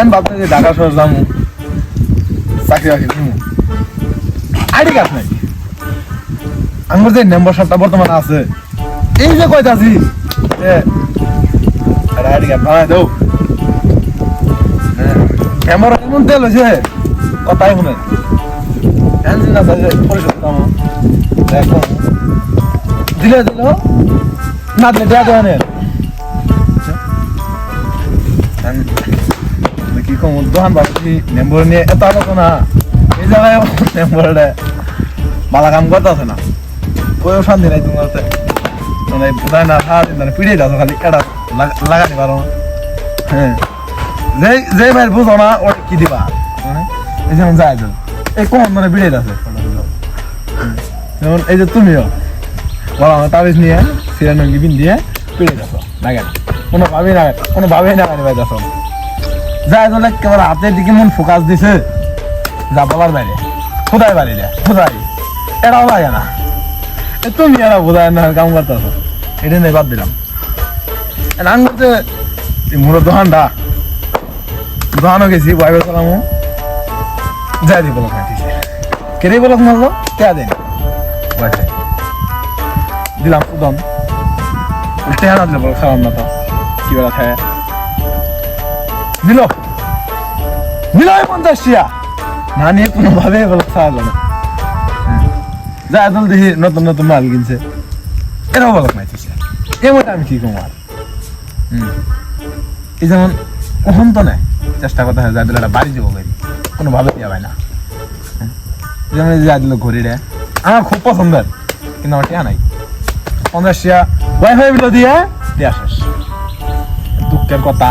M ভাবতে যে ঢাকা শহর যাব চাকরি বাকরি নিমু। আইডি কার্ড নাই। আমার যে মেম্বারশিপটা বর্তমানে আছে, এই যে কয়তাছি আইডি কার্ড বানাই দেও। ক্যামেরা এমন তেল হয়েছে কথাই শুনে। ফ্যান্সি না থাকে পরিশোধ দেখো। দিলে দিল, না দিলে দেয়া দেওয়া কম দোকান বাড়ি মেম্বার নিয়ে এত আলোচনা এই জায়গায় মেম্বারে বালা কাম করতেছে না কইও শান্তি নাই তোমার। মানে বোঝায় না সারাদিন মানে পিড়ে যাচ্ছ খালি এটা লাগাতে পারো না হ্যাঁ যে যে ভাই বুঝো না ওটা কি দিবা এই যেমন যায় তো এই কোন মানে বিড়ে আছে যেমন এই যে তুমিও বলো আমার তাবিজ নিয়ে সিরানঙ্গি বিন দিয়ে পিড়ে যাচ্ছ লাগে কোনো ভাবেই না কোনো ভাবেই না বাইরে যাচ্ছ যায় তো একেবারে হাতের দিকে মন ফোকাস দিছে যা বলার বাইরে। খোদাই বাড়ি রে? খোদাই এটাও লাগে না। তুমি এরা বোঝায় না, কাম করতেছ। এটা নেই বাদ দিলাম। নাম করতে মোর দোকানটা দোকানও গেছি বাইবে চালামো যাই দি বলক মাটিছে কেড়ে বলক মারলো? কে দেন? দিলাম সুদন উল্টে হানা দিলে, বলক খাওয়াম না তো। কি বেলা খায়? দিল দিল পঞ্চাশ টিয়া। না, নিয়ে কোনোভাবে বলক খাওয়ালো না। যা দল দেখি নতুন নতুন মাল কিনছে। এরাও বলক মাইতেছে এমন আমি কি কম আর। এই যেমন কখন তো নেই। চেষ্টা করতে হয় যাদের একটা বাড়ি যাব বাড়ি কোনোভাবে হয় না। যেমন যে দিল ঘড়িটা, আমার খুব পছন্দের, কিন্তু আমার টিয়া নাই। পঞ্চাশ টিয়া ওয়াইফাই বিল দিয়ে দেওয়া শেষ। দুঃখের কথা।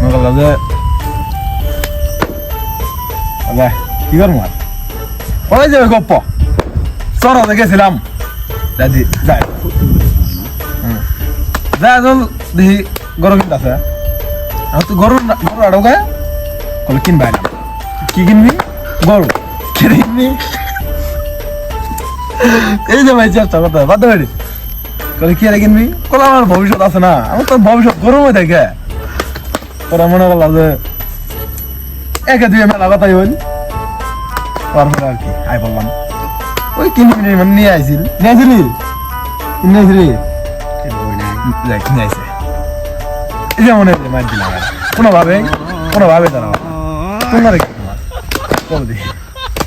মনে করলাম যে কি আর? গেছিলাম দাদি চল দেখি, গরু গরু আড়ো কি? কিনবি? গরু। কেটে কিনবি? এই যে ভাই, চেষ্টা করতে হবে বাধ্য কলে কি আরে কিনবি? কলে আমার ভবিষ্যৎ আছে না। আমার তো ভবিষ্যৎ গরু হয়ে তোরা মনে করলাম যে একে দুয়ে মেলা কথাই হইল। তারপরে আর কি আই বললাম। ওই কিনবি নি মানে নিয়ে আইছিল। নিয়ে আইছিলি কিনে আইছিলি যাই কিনে এই যে মনে হয় মার দিলাম। কোনোভাবে কোনোভাবে দাঁড়াও তোমার কি তোমার।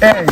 এই